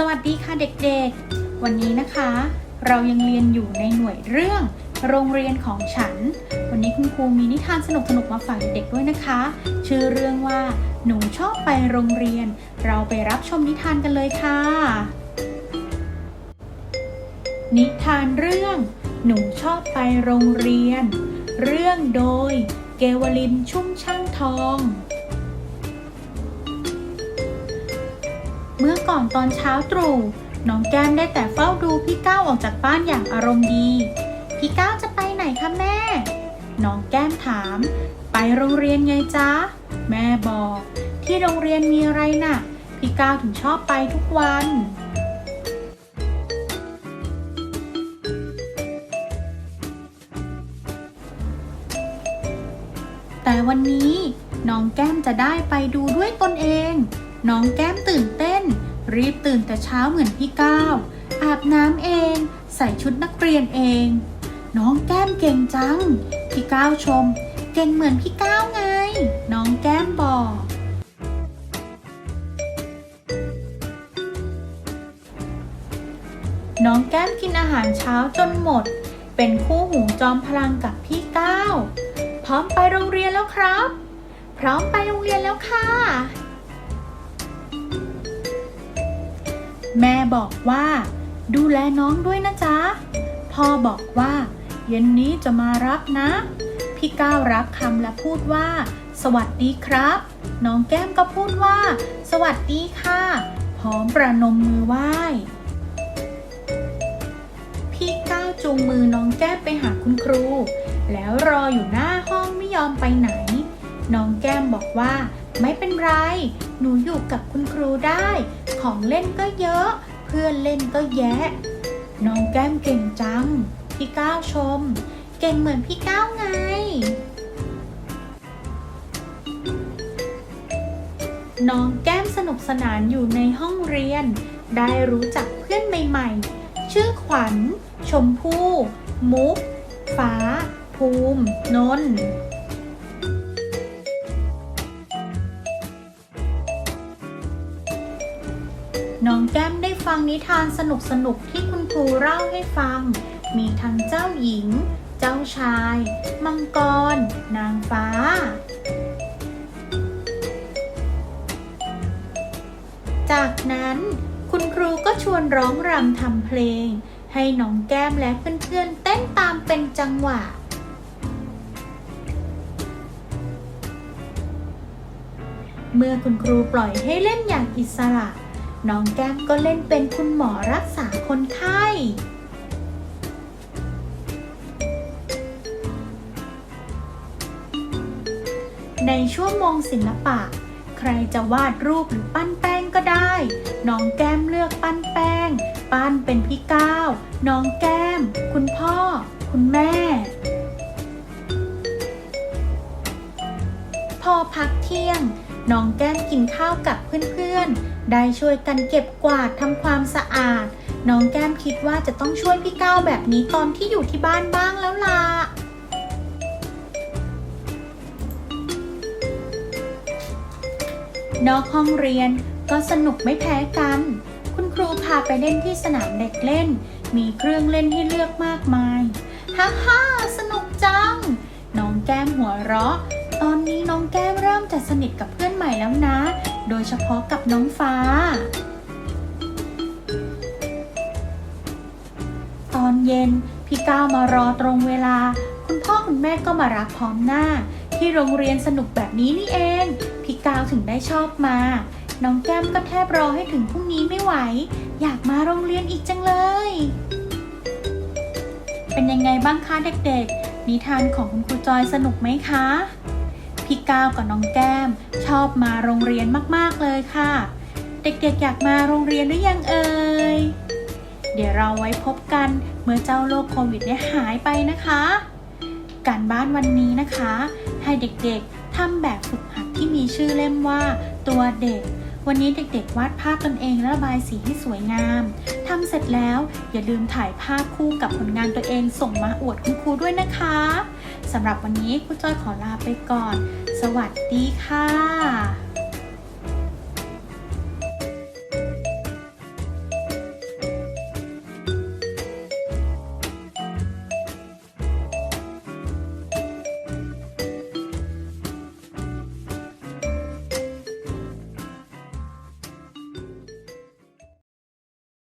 สวัสดีค่ะเด็กๆ วันนี้นะคะ เรายังเรียนอยู่ในหน่วยเรื่องโรงเรียนของฉัน วันนี้คุณครูมีนิทานสนุกๆมาฝากเด็กๆด้วยนะคะ ชื่อเรื่องว่า หนูชอบไปโรงเรียน เราไปรับชมนิทานกันเลยค่ะ นิทานเรื่อง หนูชอบไปโรงเรียน เรื่องโดย เกวลินชุ่มช่างทอง เมื่อก่อนตอนเช้าตรู่น้องแก้มได้แต่เฝ้าดูพี่ก้าวออกจากบ้านอย่างอารมณ์ดี พี่ก้าวจะไปไหนคะแม่ น้องแก้มถาม ไปโรงเรียนไงจ๊ะ แม่บอก ที่โรงเรียนมีอะไรน่ะ พี่ก้าวถึงชอบไปทุกวันแต่วันนี้น้องแก้มจะได้ไปดูด้วยตนเอง น้องแก้มตื่นเต้น รีบตื่นแต่เช้าเหมือนพี่ก้าวอาบน้ำเอง ใส่ชุดนักเรียนเอง น้องแก้มเก่งจัง พี่ก้าวชม เก่งเหมือนพี่ก้าวไง น้องแก้มบอกน้องแก้มกินอาหารเช้าจนหมด เป็นคู่หูจอมพลังกับพี่ก้าวพร้อมไปโรงเรียนแล้วครับ พร้อมไปโรงเรียนแล้วค่ะ แม่บอกว่า ดูแลน้องด้วยนะจ๊ะ พ่อบอกว่า เย็นนี้จะมารับนะ พี่ก้าวรับคำและพูดว่า สวัสดีครับ น้องแก้มก็พูดว่า สวัสดีค่ะ พร้อมประนมมือไหว้ พี่ก้าวจูงมือน้องแก้มไปหาคุณครู แล้วรออยู่หน้าห้องไม่ยอมไปไหน น้องแก้มบอกว่า ไม่เป็นไร หนูอยู่กับคุณครูได้ ของเล่นก็เยอะ เพื่อนเล่นก็แยะ น้องแก้มเก่งจัง พี่ก้าวชม เก่งเหมือนพี่ก้าวไงน้องแก้มสนุกสนานอยู่ในห้องเรียน ได้รู้จักเพื่อนใหม่ๆ ชื่อขวัญ ชมพู่ มุก ฟ้า ภูมิ นนท์ น้องแก้มได้ฟังนิทานสนุกๆที่คุณครูเล่าให้ฟัง มีทั้งเจ้าหญิง เจ้าชาย มังกร นางฟ้า จากนั้นคุณครูก็ชวนร้องรำทำเพลง ให้น้องแก้มและเพื่อนๆเต้นตามเป็นจังหวะเมื่อคุณครูปล่อยให้เล่นอย่างอิสระ น้องแก้มก็เล่นเป็นคุณหมอรักษาคนไข้ ในชั่วโมงศิลปะ ใครจะวาดรูปหรือปั้นแป้งก็ได้ น้องแก้มเลือกปั้นแป้ง ปั้นเป็นพี่ก้าวน้องแก้ม คุณพ่อ คุณแม่ พอพักเที่ยง น้องแก้มกินข้าวกับเพื่อนๆ ได้ช่วยกันเก็บกวาดทำความสะอาด น้องแก้มคิดว่าจะต้องช่วยพี่ก้าวแบบนี้ตอนที่อยู่ที่บ้านบ้างแล้วล่ะ นอกห้องเรียนก็สนุกไม่แพ้กัน คุณครูพาไปเล่นที่สนามเด็กเล่น มีเครื่องเล่นให้เลือกมากมาย ฮ่าฮ่าสนุกจัง น้องแก้มหัวเราะ ตอนนี้น้องแก้มเริ่มจะสนิทกับเพื่อนใหม่แล้วนะ โดยเฉพาะกับน้องฟ้า ตอนเย็นพี่ก้าวมารอตรงเวลา คุณพ่อคุณแม่ก็มารับพร้อมหน้า ที่โรงเรียนสนุกแบบนี้นี่เอง พี่ก้าวถึงได้ชอบมา น้องแก้มก็แทบรอให้ถึงพรุ่งนี้ไม่ไหว อยากมาโรงเรียนอีกจังเลย เป็นยังไงบ้างคะเด็กๆ นิทานของคุณครูจอยสนุกไหมคะ พี่ก้าวกับน้องแก้ม ชอบมาโรงเรียนมากๆเลยค่ะ เด็กๆอยากมาโรงเรียนหรือยังเอ่ย เดี๋ยวเราไว้พบกันเมื่อเจ้าโรคโควิดเนี่ยหายไปนะคะ การบ้านวันนี้นะคะ ให้เด็กๆทำแบบฝึกหัดที่มีชื่อเล่มว่าตัวเด็ก วันนี้เด็กๆ วาดภาพตนเองและระบายสีให้สวยงามทำเสร็จแล้วอย่าลืมถ่ายภาพคู่กับผลงานตัวเองส่งมาอวดคุณครูด้วยนะคะ สำหรับวันนี้คุณจอยขอลาไปก่อน สวัสดีค่ะ